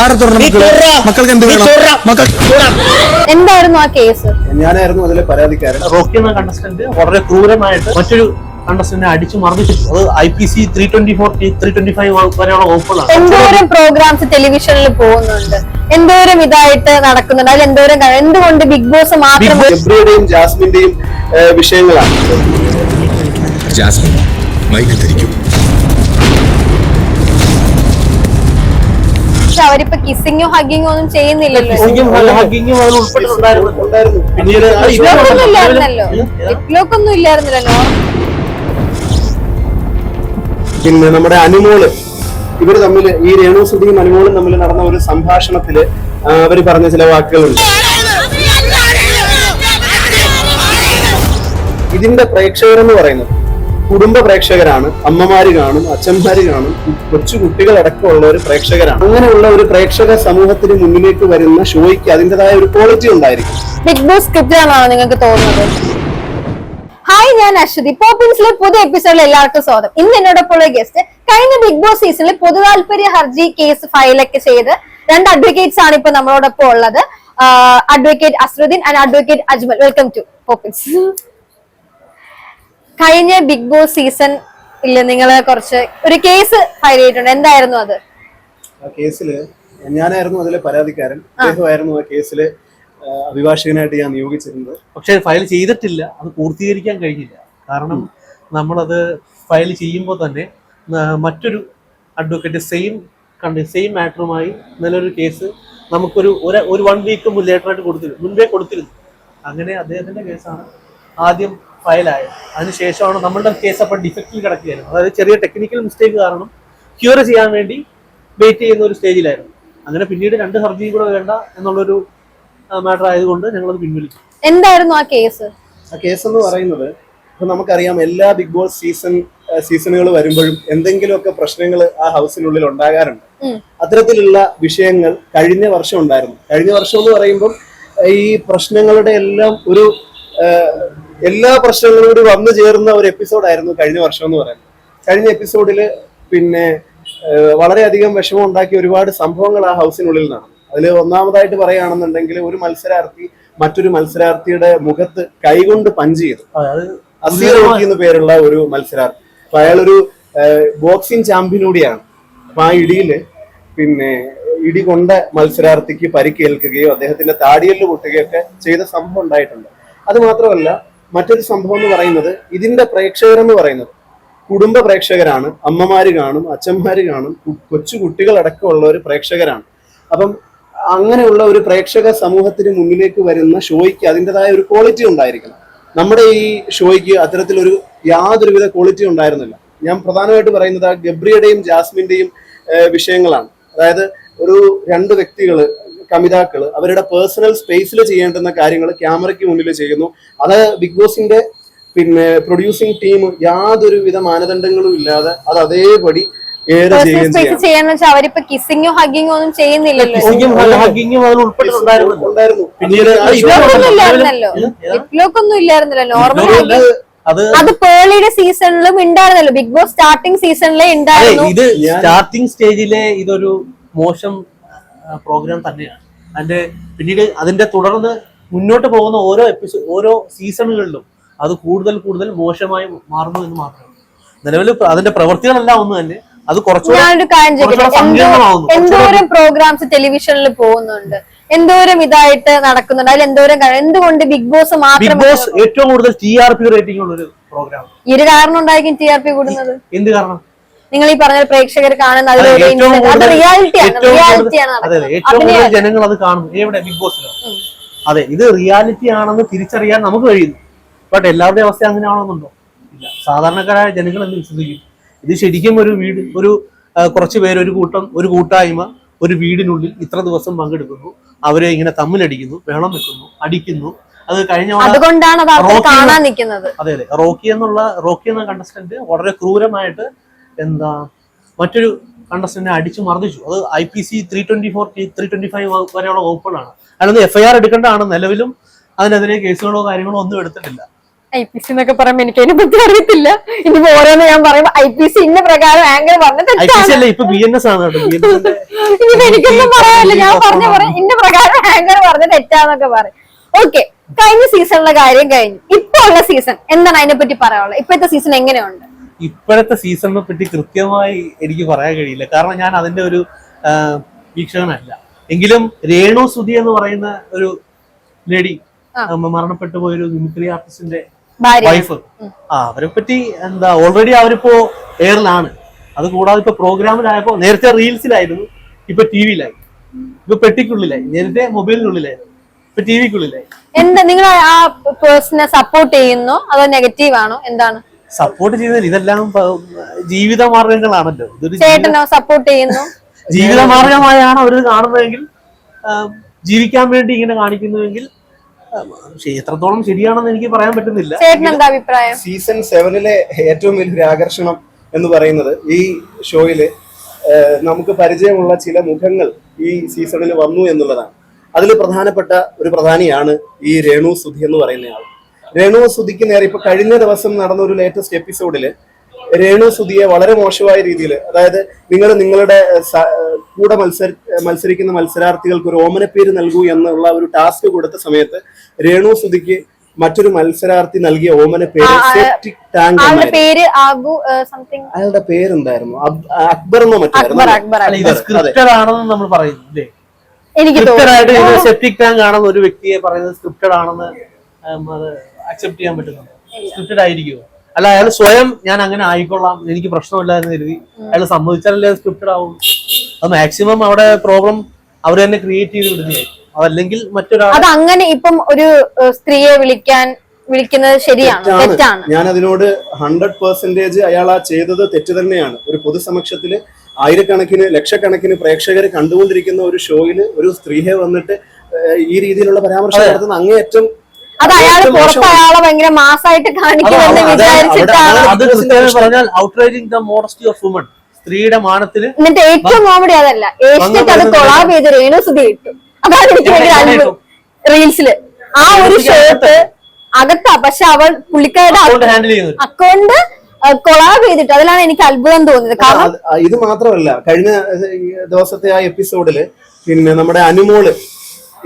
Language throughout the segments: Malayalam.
ആരെ തുടരണം. മക്കൾക്ക് എന്ത് വേണം? മക്കൾ എന്തായിരുന്നു ആ കേസ്? ഞാനായിരുന്നു അതിലെ പരാതിക്കാരൻ. റോക്കി എന്ന കണ്ടസ്റ്റന്റ് വളരെ ക്രൂരമായിട്ട് മറ്റൊരു കണ്ടസ്റ്റന്റിനെ അടിച്ചു മർദ്ദിച്ചു അത് I P C three twenty four three twenty five വരെയുള്ള വകുപ്പുകളാണ്. എന്തോരം പ്രോഗ്രാംസ് ടെലിവിഷനിൽ പോകുന്നുണ്ട്? എന്തോരം ഇതായിട്ട് നടക്കുന്നുണ്ട്? അതിൽ എന്തോരം എന്തുകൊണ്ട് ബിഗ് ബോസ് മാത്രം ഗബ്രിയുടെയും ജാസ്മിന്റെയും വിഷയങ്ങളാണ്. ജാസ്മിൻ മൈക്ക് തിരിക്കും പക്ഷെ അവരിപ്പോ കിസിങ്ങോ ഹഗിങ്ങോ ഒന്നും ചെയ്യുന്നില്ലല്ലോ. ലിപ്ലോക്ക് ഒന്നും ഇല്ലായിരുന്നല്ലോ. പിന്നെ നമ്മുടെ അനുമോൾ. ഇവർ തമ്മിൽ ഈ രേണു സുധിയും അനുമോളും തമ്മിൽ നടന്ന ഒരു സംഭാഷണത്തിൽ അവർ പറഞ്ഞ ചില വാക്കുകളുണ്ട്. ഇതിന്റെ പ്രേക്ഷകർ എന്ന് പറയുന്നത് കുടുംബ പ്രേക്ഷകരാണ് അമ്മമാര് കാണും അച്ഛന്മാര് കാണും കൊച്ചു കുട്ടികളടക്കമുള്ള ഒരു പ്രേക്ഷകരാണ്. അങ്ങനെയുള്ള ഒരു പ്രേക്ഷക സമൂഹത്തിന് മുന്നിലേക്ക് വരുന്ന ഷോയ്ക്ക് അതിന്റെതായ ഒരു ക്വാളിറ്റി ഉണ്ടായിരിക്കും. ബിഗ് ബോസ് സ്ക്രിപ്റ്റ് ആണോ നിങ്ങൾക്ക് തോന്നുന്നത്. ഹായ് ഞാൻ അശ്വതി. പോപ്പിൻസിലെ പുതിയ എപ്പിസോഡിൽ എല്ലാവർക്കും സ്വാഗതം. ഇന്ന് എന്നോടൊപ്പമുള്ള ഗസ്റ്റ് കഴിഞ്ഞ ബിഗ് ബോസ് സീസണിൽ പൊതുതാൽപര്യ ഹർജി കേസ് ഫയലൊക്കെ ചെയ്ത് രണ്ട് അഡ്വക്കേറ്റ്സ് ആണ് ഇപ്പൊ നമ്മളോടൊപ്പം ഉള്ളത്. Advocate Asruddin and advocate Ajmal. Welcome to Poppins കഴിഞ്ഞ ബിഗ് ബോസ് സീസൺ ഇല്ല നിങ്ങൾ കുറച്ച് ഒരു കേസ് ഫയൽ ചെയ്തിട്ടുണ്ട്. എന്തായിരുന്നു അത്? ആ കേസിൽ ഞാനായിരുന്നു അതിലെ പരാതിക്കാരൻ. അദ്ദേഹമായിരുന്നു ആ കേസിൽ അഭിഭാഷകനായിട്ട് ഞാൻ നിയോഗിച്ചിരുന്നത്. പക്ഷെ ഫയൽ ചെയ്തിട്ടില്ല. അത് പൂർത്തീകരിക്കാൻ കഴിഞ്ഞില്ല. കാരണം നമ്മളത് ഫയൽ ചെയ്യുമ്പോൾ തന്നെ മറ്റൊരു അഡ്വക്കേറ്റ് സെയിം കണ്ടി സെയിം മാറ്ററുമായി നല്ലൊരു കേസ് നമുക്കൊരു ഒരു ഒരു വൺ വീക്ക് ലേറ്ററായിട്ട് കൊടുത്തിരുന്നു. മുൻപേ കൊടുത്തിരുന്നു. അങ്ങനെ അദ്ദേഹത്തിന്റെ കേസാണ് ആദ്യം ഫയലായത് അതിനുശേഷമാണ് നമ്മളുടെ കേസ് അപ്പോൾ ഡിഫക്റ്റിൽ കിടക്കുകയായിരുന്നു. അതായത് ചെറിയ ടെക്നിക്കൽ മിസ്റ്റേക്ക് കാരണം ക്യൂർ ചെയ്യാൻ വേണ്ടി വെയിറ്റ് ചെയ്യുന്ന ഒരു സ്റ്റേജിലായിരുന്നു അങ്ങനെ പിന്നീട് രണ്ട് ഹർജിയും കൂടെ വേണ്ട എന്നുള്ളൊരു മാറ്റർ ആയതുകൊണ്ട് ഞങ്ങളത് പിൻവലിച്ചു. എന്തായിരുന്നു ആ കേസ് ആ കേസ് എന്ന് പറയുന്നത് ഇപ്പൊ നമുക്കറിയാം എല്ലാ ബിഗ് ബോസ് സീസൺ സീസണുകൾ വരുമ്പോഴും എന്തെങ്കിലുമൊക്കെ പ്രശ്നങ്ങൾ ആ ഹൗസിനുള്ളിൽ ഉണ്ടാകാറുണ്ട്. അത്തരത്തിലുള്ള വിഷയങ്ങൾ കഴിഞ്ഞ വർഷം ഉണ്ടായിരുന്നു. കഴിഞ്ഞ വർഷം എന്ന് പറയുമ്പോൾ ഈ പ്രശ്നങ്ങളുടെ എല്ലാം ഒരു എല്ലാ പ്രശ്നങ്ങളും കൂടി വന്നു ചേർന്ന ഒരു എപ്പിസോഡായിരുന്നു കഴിഞ്ഞ വർഷം എന്ന് പറയുന്നത്. കഴിഞ്ഞ എപ്പിസോഡിൽ പിന്നെ വളരെയധികം വിഷമം ഉണ്ടാക്കിയ ഒരുപാട് സംഭവങ്ങൾ ആ ഹൗസിനുള്ളിൽ നടന്നു. അതിൽ ഒന്നാമതായിട്ട് പറയുകയാണെന്നുണ്ടെങ്കിൽ ഒരു മത്സരാർത്ഥി മറ്റൊരു മത്സരാർത്ഥിയുടെ മുഖത്ത് കൈകൊണ്ട് പഞ്ച് ചെയ്തു. അസീർ റോക്കി എന്ന പേരുള്ള ഒരു മത്സരാർത്ഥി. അപ്പൊ അയാളൊരു ബോക്സിംഗ് ചാമ്പ്യൻ കൂടിയാണ്. അപ്പൊ ആ ഇടിയിൽ പിന്നെ ഇടി കൊണ്ട മത്സരാർത്ഥിക്ക് പരിക്കേൽക്കുകയോ അദ്ദേഹത്തിന്റെ താടിയൽ പൊട്ടുകയോ ഒക്കെ ചെയ്ത സംഭവം ഉണ്ടായിട്ടുണ്ട്. അത് മാത്രമല്ല മറ്റൊരു സംഭവം എന്ന് പറയുന്നത് ഇതിന്റെ പ്രേക്ഷകർ എന്ന് പറയുന്നത് കുടുംബ പ്രേക്ഷകരാണ് അമ്മമാര് കാണും അച്ഛന്മാര് കാണും കൊച്ചു കുട്ടികളടക്കമുള്ള ഒരു പ്രേക്ഷകരാണ്. അപ്പം അങ്ങനെയുള്ള ഒരു പ്രേക്ഷക സമൂഹത്തിന് മുന്നിലേക്ക് വരുന്ന ഷോയ്ക്ക് അതിന്റെതായ ഒരു ക്വാളിറ്റി ഉണ്ടായിരിക്കണം. നമ്മുടെ ഈ ഷോയ്ക്ക് അത്തരത്തിലൊരു യാതൊരുവിധ ക്വാളിറ്റി ഉണ്ടായിരുന്നില്ല. ഞാൻ പ്രധാനമായിട്ട് പറയുന്നത് ഗബ്രിയുടെയും ജാസ്മിന്റെയും വിഷയങ്ങളാണ്. അതായത് ഒരു രണ്ട് വ്യക്തികൾ കമിതാക്കൾ അവരുടെ പേഴ്സണൽ സ്പേസിൽ ചെയ്യേണ്ടുന്ന കാര്യങ്ങൾ ക്യാമറയ്ക്ക് മുന്നിൽ ചെയ്യുന്നു. അത് ബിഗ് ബോസിന്റെ പിന്നെ പ്രൊഡ്യൂസിങ് ടീം യാതൊരു വിധ മാനദണ്ഡങ്ങളും ഇല്ലാതെ അത് അതേപടി അവരിപ്പോ കിസിങ്ങോ ഹഗിങ്ങോ ഒന്നും ചെയ്യുന്നില്ലല്ലോ. ഒന്നും ഇല്ലായിരുന്നല്ലോ. നോർമൽ അത് അത് പേളിയുടെ സീസണിലും ഉണ്ടായിരുന്നല്ലോ ബിഗ് ബോസ് സ്റ്റാർട്ടിംഗ് സീസണിലെ ഉണ്ടായിരുന്നു ഇത് സ്റ്റാർട്ടിംഗ് സ്റ്റേജിലെ ഇതൊരു മോശം പ്രോഗ്രാം തന്നെയാണ്. അതിന്റെ പിന്നീട് അതിന്റെ തുടർന്ന് മുന്നോട്ട് പോകുന്ന ഓരോ എപ്പിസോഡ് ഓരോ സീസണുകളിലും അത് കൂടുതൽ കൂടുതൽ മോശമായി മാറുന്നു എന്ന് മാത്രം നിലവിൽ അതിന്റെ പ്രവൃത്തികളെല്ലാം ഒന്ന് തന്നെ അത് കുറച്ചുകൂടെ എന്തോരം പ്രോഗ്രാംസ് ടെലിവിഷനിൽ പോകുന്നുണ്ട്? എന്തോരം ഇതായിട്ട് നടക്കുന്നുണ്ട്? അതിൽ എന്തോരം എന്തുകൊണ്ട് ബിഗ് ബോസ് മാത്രം ഏറ്റവും കൂടുതൽ ടി ആർ പി റേറ്റിംഗ് ഉള്ള ഒരു പ്രോഗ്രാം ഇരു കാരണം ഉണ്ടായിരിക്കും ടി ആർ പി കൂടുന്നത്? എന്ത് കാരണം? നിങ്ങൾ ഈ പറഞ്ഞ പ്രേക്ഷകർ കാണുന്ന അതെ, റിയാലിറ്റിയാണ് ജനങ്ങൾ അത് കാണുന്നു എവിടെ? ബിഗ് ബോസിലോ? അതെ ഇത് റിയാലിറ്റി ആണെന്ന് തിരിച്ചറിയാൻ നമുക്ക് കഴിയുന്നു. ബട്ട് എല്ലാവരുടെയും അവസ്ഥ അങ്ങനെയാണോന്നുണ്ടോ? ഇല്ല. സാധാരണക്കാരായ ജനങ്ങൾ എന്ന് വിശ്വസിക്കും? ഇത് ശരിക്കും ഒരു വീട് ഒരു കുറച്ച് പേര് ഒരു കൂട്ടം ഒരു കൂട്ടായ്മ ഒരു വീടിനുള്ളിൽ ഇത്ര ദിവസം പങ്കെടുക്കുന്നു. അവരെ ഇങ്ങനെ തമ്മിലടിക്കുന്നു വെള്ളം വെക്കുന്നു അടിക്കുന്നു. അത് കഴിഞ്ഞ അതുകൊണ്ടാണ് അത് കാണാൻ നിൽക്കുന്നത്. അതെ അതെ. റോക്കി എന്നുള്ള റോക്കി എന്ന കണ്ടസ്റ്റന്റ് വളരെ ക്രൂരമായിട്ട് എന്താ മറ്റൊരു കണ്ടസ്റ്റന്റിനെ അടിച്ചു മർദ്ദിച്ചു. അത് I P C three twenty four three twenty five വരെയുള്ള വകുപ്പുകളാണ്. അതിനൊന്ന് എഫ്ഐആർ എടുക്കേണ്ടതാണ് നിലവിലും അതിനെതിരെ കേസുകളോ കാര്യങ്ങളോ ഒന്നും എടുത്തിട്ടില്ല. ഐ പി സി എന്നൊക്കെ പറയുമ്പോ എനിക്ക് അതിനെ പറ്റി അറിയത്തില്ല. ഇനി ഓരോന്ന് ഞാൻ പറയുമ്പോ ഐ പി സി ഇന്ന പ്രകാരം ആംഗിൾ പറഞ്ഞ തെറ്റാണ്. സി അല്ല ഇപ്പൊ ബി എൻ എസ് ആണ് കേട്ടോ. ബി എൻ എസിന്റെ ഇനിയിപ്പോ എനിക്കൊന്നും പറയാനില്ല. ഞാൻ പറഞ്ഞ പറയാം ഇന്ന പ്രകാരം ആംഗിൾ പറഞ്ഞ തെറ്റാന്നൊക്കെ പറയും. ഓക്കെ കഴിഞ്ഞ സീസണിലെ കാര്യം കഴിഞ്ഞു. ഇപ്പൊ ഉള്ള സീസൺ എന്താണ് അതിനെ പറ്റി പറയാനുള്ളത്? ഇപ്പോഴത്തെ സീസൺ എങ്ങനെയുണ്ട്? ഇപ്പോഴത്തെ സീസണിനെ പറ്റി കൃത്യമായി എനിക്ക് പറയാൻ കഴിയില്ല. കാരണം ഞാൻ അതിന്റെ ഒരു വീക്ഷകനല്ല എങ്കിലും രേണു സുധി എന്ന് പറയുന്ന ഒരു ലേഡി. മരണപ്പെട്ടു പോയൊരു മിമിക്രി ആർട്ടിസ്റ്റിന്റെ വൈഫ് ആ അവരെ പറ്റി എന്താ ഓൾറെഡി അവരിപ്പോ എയറിലാണ് അത് കൂടാതെ ഇപ്പൊ പ്രോഗ്രാമിലായപ്പോ നേരത്തെ റീൽസിലായിരുന്നു ഇപ്പൊ ടി വിയിലായി ഇപ്പൊ പെട്ടിക്കുള്ളിലായി. നേരത്തെ മൊബൈലിനുള്ളിലായിരുന്നു. ഇപ്പൊ ടി വിക്കുള്ളിലായി എന്താ നിങ്ങൾ ആ പേഴ്സണെ സപ്പോർട്ട് ചെയ്യുന്നു? അതോ നെഗറ്റീവ് ആണോ? എന്താണ്? സപ്പോർട്ട് ചെയ്യുന്നതിൽ ഇതെല്ലാം ജീവിത മാർഗങ്ങളാണല്ലോ. ചേട്ടനോ സപ്പോർട്ട് ചെയ്യുന്നു? ജീവിത മാർഗമായാണ് അവർ കാണുന്നതെങ്കിൽ ജീവിക്കാൻ വേണ്ടി ഇങ്ങനെ കാണിക്കുന്നുവെങ്കിൽ എത്രത്തോളം ശരിയാണെന്ന് എനിക്ക് പറയാൻ പറ്റുന്നില്ല. അഭിപ്രായം? സീസൺ സെവനിലെ ഏറ്റവും വലിയൊരു ആകർഷണം എന്ന് പറയുന്നത് ഈ ഷോയിൽ നമുക്ക് പരിചയമുള്ള ചില മുഖങ്ങൾ ഈ സീസണിൽ വന്നു എന്നുള്ളതാണ്. അതിൽ പ്രധാനപ്പെട്ട ഒരു പ്രധാനിയാണ് ഈ രേണു സുധി എന്ന് പറയുന്നയാൾ. രേണു സുധിക്ക് നേരെ ഇപ്പൊ കഴിഞ്ഞ ദിവസം നടന്ന ഒരു ലേറ്റസ്റ്റ് എപ്പിസോഡിൽ രേണു സുധിയെ വളരെ മോശമായ രീതിയിൽ അതായത് നിങ്ങൾ നിങ്ങളുടെ കൂടെ മത്സര മത്സരിക്കുന്ന മത്സരാർത്ഥികൾക്ക് ഒരു ഓമനപ്പേര് നൽകൂ എന്നുള്ള ഒരു ടാസ്ക് കൊടുത്ത സമയത്ത് രേണു സുധിക്ക് മറ്റൊരു മത്സരാർത്ഥി നൽകിയ ഓമന പേര് സെപ്റ്റിക് ടാങ്ക് ആളുടെ എന്നായിരുന്നു. പേര് ആഗു സംതിങ് അയാളുടെ പേരെന്തായിരുന്നു? അക്ബർ എന്നോ മറ്റായിരുന്നു അക്ബർ അല്ല ഇത് സ്ക്രിപ്റ്റഡ് ആണെന്ന് നമ്മൾ പറയുന്നു അല്ലേ എനിക്ക് തോന്നുന്നു. സെപ്റ്റിക് ടാങ്ക് ആണെന്ന് ഒരു വ്യക്തിയെ പറയുന്നത് സ്ക്രിപ്റ്റഡ് ആണെന്ന് അക്സെപ്റ്റ് ചെയ്യാൻ പറ്റുന്നുണ്ട്. സ്ക്രിപ്റ്റഡ് ആയിരിക്കുമോ അല്ല അയാൾ സ്വയം ഞാൻ അങ്ങനെ ആയിക്കൊള്ളാം എനിക്ക് പ്രശ്നമില്ല എന്ന് കരുതി അയാൾ സമ്മതിച്ചാലല്ലേ സ്ക്രിപ്റ്റഡ് ആവും അത് മാക്സിമം അവിടെ പ്രോബ്ലം അവർ തന്നെ ക്രിയേറ്റ് ചെയ്ത് വിടുന്നതായിരിക്കും. അതല്ലെങ്കിൽ മറ്റൊരാൾ അത് അങ്ങനെ ഇപ്പം ഒരു സ്ത്രീയെ വിളിക്കാൻ വിളിക്കുന്നത് ശരിയാണ് തെറ്റാണ്. ഞാൻ അതിനോട് ഹൺഡ്രഡ് പെർസെന്റേജ് അയാൾ ആ ചെയ്തത് തെറ്റ് തന്നെയാണ്. ഒരു പൊതുസമക്ഷത്തിൽ ആയിരക്കണക്കിന് ലക്ഷക്കണക്കിന് പ്രേക്ഷകർ കണ്ടുകൊണ്ടിരിക്കുന്ന ഒരു ഷോയിൽ ഒരു സ്ത്രീയെ വന്നിട്ട് ഈ രീതിയിലുള്ള പരാമർശം നടത്തുന്ന അങ്ങേയറ്റം അത് അയാൾ പുറത്ത്. അയാളെ ഭയങ്കര മാസായിട്ട് കാണിക്കുമെന്ന് വിചാരിച്ചിട്ടാണ് ദ മോഡസ്റ്റി ഓഫ് വുമൺ സ്ത്രീയുടെ മാനത്തിൽ എന്നിട്ട് ഏറ്റവും കോമഡി അതല്ല. ഏഷ്യക്ക് അത് കൊളാബ് ചെയ്ത് രേണു സുധി ഇട്ടു. അതാണ് എനിക്ക് ഭയങ്കര റീൽസിൽ ആ ഒരു ഷോട്ട് അകത്താ. പക്ഷെ അവൾ പുള്ളിക്കാരുടെ ഹാൻഡിൽ ചെയ്യുന്നത് അക്കൗണ്ട് കൊളാബ് ചെയ്തിട്ട് അതിലാണ് എനിക്ക് അത്ഭുതം തോന്നിയത്. കാരണം ഇത് മാത്രമല്ല കഴിഞ്ഞ ദിവസത്തെ ആ എപ്പിസോഡിൽ പിന്നെ നമ്മുടെ അനുമോൾ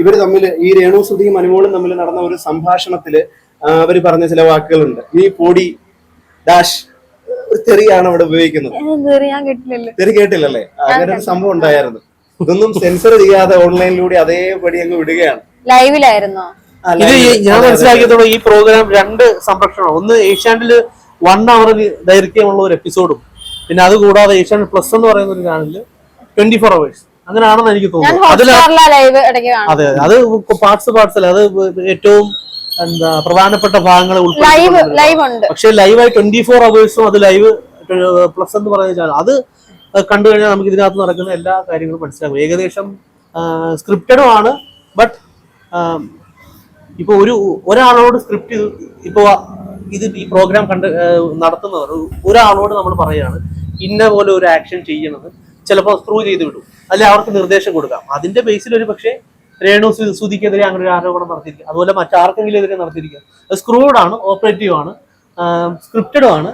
ഇവർ തമ്മിൽ ഈ രേണു സുധിയും അനുമോളും തമ്മിൽ നടന്ന ഒരു സംഭാഷണത്തിൽ അവർ പറഞ്ഞ ചില വാക്കുകളുണ്ട്. ഈ പൊടി ഡാഷ് ഒരു തെറിയാണ് അവിടെ ഉപയോഗിക്കുന്നത്. തെറി കേട്ടില്ലല്ലേ. അങ്ങനെ ഒരു സംഭവം ഉണ്ടായിരുന്നു. ഇതൊന്നും സെൻസർ ചെയ്യാതെ ഓൺലൈനിലൂടെ അതേപടി അങ്ങ് വിടുകയാണ്. ലൈവിലായിരുന്നോ? ഇത് ഞാൻ മനസ്സിലാക്കിയതോടെ ഈ പ്രോഗ്രാം രണ്ട് സംരക്ഷണം. ഒന്ന് ഏഷ്യാനിൽ വൺ അവർ ദൈർഘ്യമുള്ള ഒരു എപ്പിസോഡും പിന്നെ അത് കൂടാതെ ഏഷ്യാനെറ്റ് പ്ലസ് എന്ന് പറയുന്ന ഒരു ചാനലിൽ ട്വന്റി ഫോർ അവേഴ്സ് അങ്ങനെയാണെന്ന് എനിക്ക് തോന്നുന്നു. അതിൽ അതെ അത് പാർട്സ് പാർട്സ് അല്ല അത് ഏറ്റവും എന്താ പ്രധാനപ്പെട്ട ഭാഗങ്ങൾ പക്ഷെ ലൈവായി ട്വന്റി ഫോർ അവേഴ്സും അത് ലൈവ് പ്ലസ് എന്ന് പറയുന്ന അത് കണ്ടു കഴിഞ്ഞാൽ നമുക്ക് ഇതിനകത്ത് നടക്കുന്ന എല്ലാ കാര്യങ്ങളും മനസ്സിലാകും. ഏകദേശം സ്ക്രിപ്റ്റഡും ആണ്. ബട്ട് ഇപ്പൊ ഒരു ഒരാളോട് സ്ക്രിപ്റ്റ് ഇപ്പൊ ഇത് ഈ പ്രോഗ്രാം കണ്ട് നടത്തുന്നവർ ഒരാളോട് നമ്മൾ പറയാണ് ഇന്ന പോലെ ഒരു ആക്ഷൻ ചെയ്യണത്. ചിലപ്പോൾ ത്രൂ ചെയ്ത് വിടും. അല്ലെ അവർക്ക് നിർദ്ദേശം കൊടുക്കാം. അതിന്റെ ബേസിൽ ഒരു പക്ഷേ രേണു സുധിക്കെതിരെ അങ്ങനെ ഒരു ആരോപണം നടത്തിയിരിക്കുക. അതുപോലെ മറ്റാർക്കെങ്കിലും എതിരെ നടത്തിയിരിക്കുക. അത് സ്ക്രൂഡ് ആണ് ഓപ്പറേറ്റീവ് ആണ് സ്ക്രിപ്റ്റഡും ആണ്.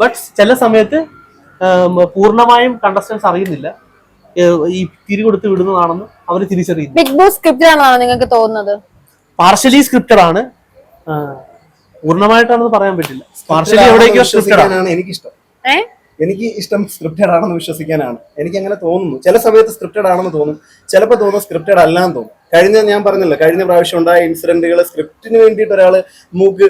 ബട്ട് ചില സമയത്ത് പൂർണമായും കണ്ടസ്റ്റൻസ് അറിയുന്നില്ല. ഈ തിരി കൊടുത്ത് വിടുന്നതാണെന്ന് അവർ തിരിച്ചറിയുന്നു ബിഗ് ബോസ് സ്ക്രിപ്റ്റ് ആണെന്നാണ് നിങ്ങൾക്ക് തോന്നുന്നത്? പാർഷ്യലി സ്ക്രിപ്റ്റഡ് ആണ്. പൂർണമായിട്ടാണെന്ന് പറയാൻ പറ്റില്ല. പാർഷ്യലി എവിടേക്കോ സ്ക്രിപ്റ്റഡ് ആണ്. എനിക്കിഷ്ടം. ഏ? എനിക്ക് ഇഷ്ടം സ്ക്രിപ്റ്റഡ് ആണെന്ന് വിശ്വസിക്കാനാണ്. എനിക്ക് അങ്ങനെ തോന്നുന്നു. ചില സമയത്ത് സ്ക്രിപ്റ്റഡ് ആണെന്ന് തോന്നും. ചിലപ്പോൾ തോന്നും സ്ക്രിപ്റ്റഡ് അല്ലാന്ന് തോന്നും. കഴിഞ്ഞ ഞാൻ പറഞ്ഞല്ലോ കഴിഞ്ഞ പ്രാവശ്യം ഉണ്ടായ ഇൻസിഡന്റുകൾ സ്ക്രിപ്റ്റിന് വേണ്ടിയിട്ട് ഒരാൾ മൂക്ക്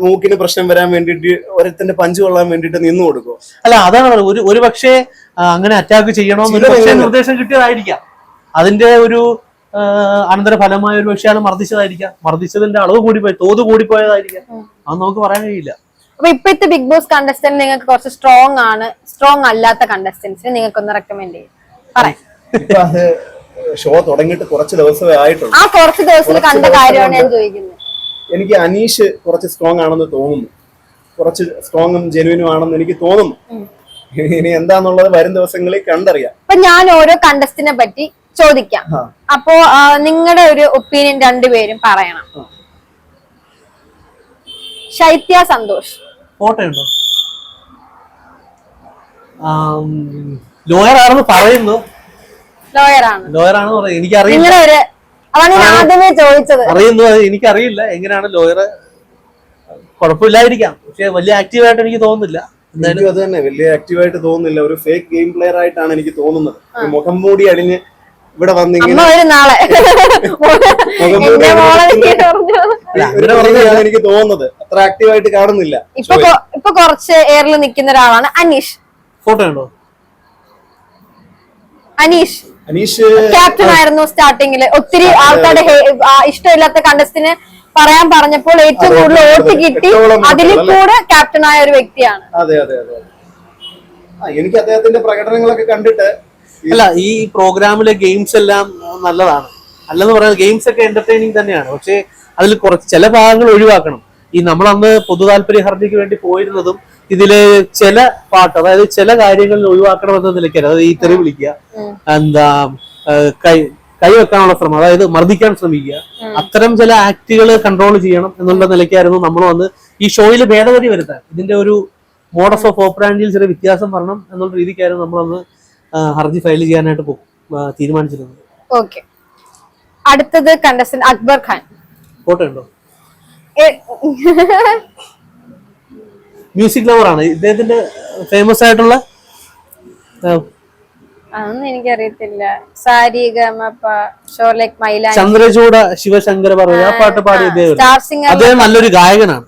മൂക്കിന് പ്രശ്നം വരാൻ വേണ്ടിയിട്ട് ഒരത്തിന്റെ പഞ്ച് കൊള്ളാൻ വേണ്ടിയിട്ട് നിന്ന് കൊടുക്കും. അല്ല അതാണ് ഒരു ഒരു പക്ഷേ അങ്ങനെ അറ്റാക്ക് എങ്ങനെ? നിർദ്ദേശം കിട്ടിയതായിരിക്കാം. അതിന്റെ ഒരു അനന്തരഫലമായ ഒരു പക്ഷേ അയാൾ മർദ്ദിച്ചതായിരിക്കാം. മർദ്ദിച്ചതിന്റെ അളവ് കൂടിപ്പോയി തോത് കൂടിപ്പോയതായിരിക്കാം. അത് നമുക്ക് പറയാൻ കഴിയില്ല. അപ്പൊ ഇപ്പോഴത്തെ ബിഗ് ബോസ് കണ്ടസ്റ്റന്റ് നിങ്ങൾക്ക് കുറച്ച് സ്ട്രോങ് ആണ് സ്ട്രോങ് അല്ലാത്ത കണ്ടസ്റ്റൻസ് നിങ്ങൾക്ക് ഒന്ന് റെക്കമെൻഡ് ചെയ്യും. പറയാം ഷോ തുടങ്ങിയിട്ട് കുറച്ച് ദിവസമേ ആയിട്ടുള്ളൂ. ആ കുറച്ച് ദിവസത്തിൽ കണ്ട കാര്യമാണ് ഞാൻ ചോദിക്കുന്നത് എനിക്ക് അനീഷ് കുറച്ച് സ്ട്രോങ് ആണെന്ന് തോന്നുന്നു. കുറച്ച് സ്ട്രോങ്ങും ജെനുവിനും ആണെന്ന് എനിക്ക് തോന്നുന്നു. ഇനി എന്താന്നുള്ളത് വരും ദിവസങ്ങളിൽ കണ്ടറിയാം. അപ്പൊ ഞാൻ ഓരോ കണ്ടസ്റ്റിനെ പറ്റി ചോദിക്കാം. അപ്പോ നിങ്ങളുടെ ഒരു ഒപ്പീനിയൻ രണ്ടുപേരും പറയണം. ശൈത്യ സന്തോഷ്. ഫോട്ടോ ഉണ്ടോ ലോയർ ആണെന്ന് പറയുന്നു. ലോയർ ആണ് ലോയർ ആണെന്ന് പറയുന്നത് എനിക്കറിയില്ല. നിങ്ങളുടെ ഒരു അതാണ് ഞാൻ ആദ്യമേ ചോദിച്ചത്. അറിയുന്നു അത് എനിക്കറിയില്ല. എങ്ങനെയാണ് ലോയർ കുഴപ്പമില്ലായിരിക്കാം. പക്ഷെ വലിയ ആക്റ്റീവായിട്ട് എനിക്ക് തോന്നുന്നില്ല. എന്തായാലും എനിക്കും അത് തന്നെ. വലിയ ആക്റ്റീവായിട്ട് തോന്നുന്നില്ല. ഒരു ഫേക്ക് ഗെയിം പ്ലെയർ ആയിട്ടാണ് എനിക്ക് തോന്നുന്നത്. മുഖം മൂടി അടിഞ്ഞ് ഇവിടെ അമ്മ വന്നിങ്ങനെ വരും നാളെ. എന്റെ മോളെ നീ പറഞ്ഞു. അങ്ങനെ പറഞ്ഞില്ല. പറഞ്ഞാണ് എനിക്ക് തോന്നുന്നത്. അത്ര ആക്റ്റീവായിട്ട് കാണുന്നില്ല. ഇപ്പൊ കുറച്ച് എയറിൽ നിൽക്കുന്ന ഒരാളാണ് അനീഷ്. ഫോട്ടോ ഉണ്ടോ അനീഷ്. അനീഷ് ക്യാപ്റ്റൻ ആയിരുന്നു സ്റ്റാർട്ടിങ്ങിൽ ഒത്തിരി ആൾക്കാരുടെ ഇഷ്ടമില്ലാത്ത കണ്ടസ്റ്റിന് പറയാൻ പറഞ്ഞപ്പോൾ ഏറ്റവും കൂടുതൽ ഓട്ട് വോട്ട് കിട്ടി അതിൽ കൂടെ ക്യാപ്റ്റൻ ആയ ഒരു വ്യക്തിയാണ്. അതെ അതെ അതെ. ആ എനിക്ക് അദ്ദേഹത്തിന്റെ പ്രകടനങ്ങളൊക്കെ കണ്ടിട്ട് അല്ല ഈ പ്രോഗ്രാമിലെ ഗെയിംസ് എല്ലാം നല്ലതാണ്. അല്ലെന്ന് പറയാൻ ഗെയിംസ് ഒക്കെ എന്റർടൈനിങ് തന്നെയാണ്. പക്ഷേ അതിൽ കുറച്ച് ചില ഭാഗങ്ങൾ ഒഴിവാക്കണം. ഈ നമ്മൾ അന്ന് പൊതു താല്പര്യ ഹർജിക്ക് വേണ്ടി പോയിരുന്നതും ഇതിൽ ചില പാട്ട് അതായത് ചില കാര്യങ്ങളിൽ ഒഴിവാക്കണമെന്ന നിലയ്ക്കാണ് അതായത് ഈ തെറി വിളിക്കുക എന്താ കൈ കൈവെക്കാനുള്ള ശ്രമം അതായത് മർദ്ദിക്കാൻ ശ്രമിക്കുക. അത്തരം ചില ആക്ടുകൾ കൺട്രോൾ ചെയ്യണം എന്നുള്ള നിലയ്ക്കായിരുന്നു നമ്മൾ വന്ന് ഈ ഷോയിൽ ഭേദഗതി വരുത്താൻ. ഇതിന്റെ ഒരു മോഡസ് ഓഫ് ഓപ്പറാൻഡിൽ ചെറിയ വ്യത്യാസം വരണം എന്നുള്ള രീതിക്കായിരുന്നു നമ്മളന്ന് ആ, ഹർജി ഫയൽ ചെയ്യാനായിട്ട് തീരുമാനിച്ചിരുന്നത് ഓക്കെ. അടുത്തത് കണ്ടസ്റ്റന്റ് അക്ബർ ഖാൻ. ഫോട്ടോ ഉണ്ടോ മ്യൂസിക് ലവർ ആണ്. ഇദ്ദേഹത്തിന്റെ ഫേമസ് ആയിട്ടുള്ള ചന്ദ്രചൂട അതൊന്നും എനിക്കറിയത്തില്ല. സാരി ഗമപ ഷോ മൈലാ മൈലാൻ ചന്ദ്രചൂഡ ശിവശങ്കര പറയുക ആ പാട്ട് പാടിയ സിംഗർ അദ്ദേഹം നല്ലൊരു ഗായകനാണ്.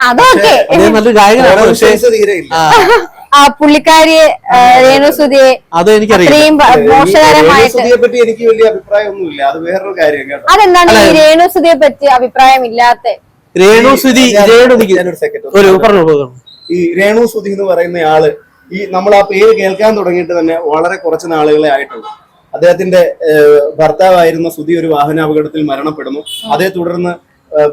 അതൊക്കെ അദ്ദേഹം നല്ലൊരു ഗായകനാണ്. പുള്ളിക്കാരിയെ രേണുസുതിയെ അത് എനിക്കറിയില്ല. അത്രയും പ- മോശകരമായിട്ട് സുധിയെ പറ്റി എനിക്ക് വലിയ അഭിപ്രായമൊന്നുമില്ല. അത് വേറൊരു കാര്യം കേട്ടോ. അതെന്താണ് ഈ രേണുസുതിയെ പറ്റി അഭിപ്രായം ഇല്ലാത്ത രേണുസുതി. ഞാനൊരു second. ഒരു പറഞ്ഞു ഈ രേണു സുധി എന്ന് പറയുന്ന ആൾ ഈ നമ്മൾ ആ പേര് കേൾക്കാൻ തുടങ്ങിയിട്ട് തന്നെ വളരെ കുറച്ച് നാളുകളെ ആയിട്ടുള്ളൂ. അദ്ദേഹത്തിന്റെ ഭർത്താവായിരുന്ന സുധി ഒരു വാഹനാപകടത്തിൽ മരണപ്പെടുന്നു. അതേ തുടർന്ന്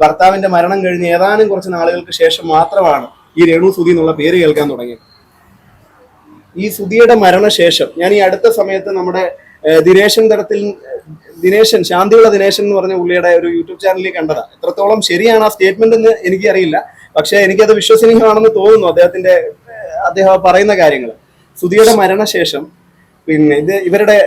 ഭർത്താവിന്റെ മരണം കഴിഞ്ഞ് ഏതാനും കുറച്ച് നാളുകൾക്ക് ശേഷം മാത്രമാണ് ഈ രേണു സുധി എന്നുള്ള പേര് കേൾക്കാൻ തുടങ്ങിയത്. ഈ സുധിയുടെ മരണശേഷം ഞാൻ ഈ അടുത്ത സമയത്ത് നമ്മുടെ ദിനേശൻ തരത്തിൽ ദിനേശൻ ശാന്തിയുള്ള ദിനേശൻ എന്ന് പറഞ്ഞ പുള്ളിയുടെ ഒരു യൂട്യൂബ് ചാനലിൽ കണ്ടതാ. എത്രത്തോളം ശരിയാണ് ആ സ്റ്റേറ്റ്മെന്റ് എന്ന് എനിക്കറിയില്ല. പക്ഷെ എനിക്കത് വിശ്വസനീയമാണെന്ന് തോന്നുന്നു അദ്ദേഹത്തിന്റെ അദ്ദേഹം പറയുന്ന കാര്യങ്ങൾ സുധിയുടെ മരണശേഷം പിന്നെ ഇത് ഇവരുടെ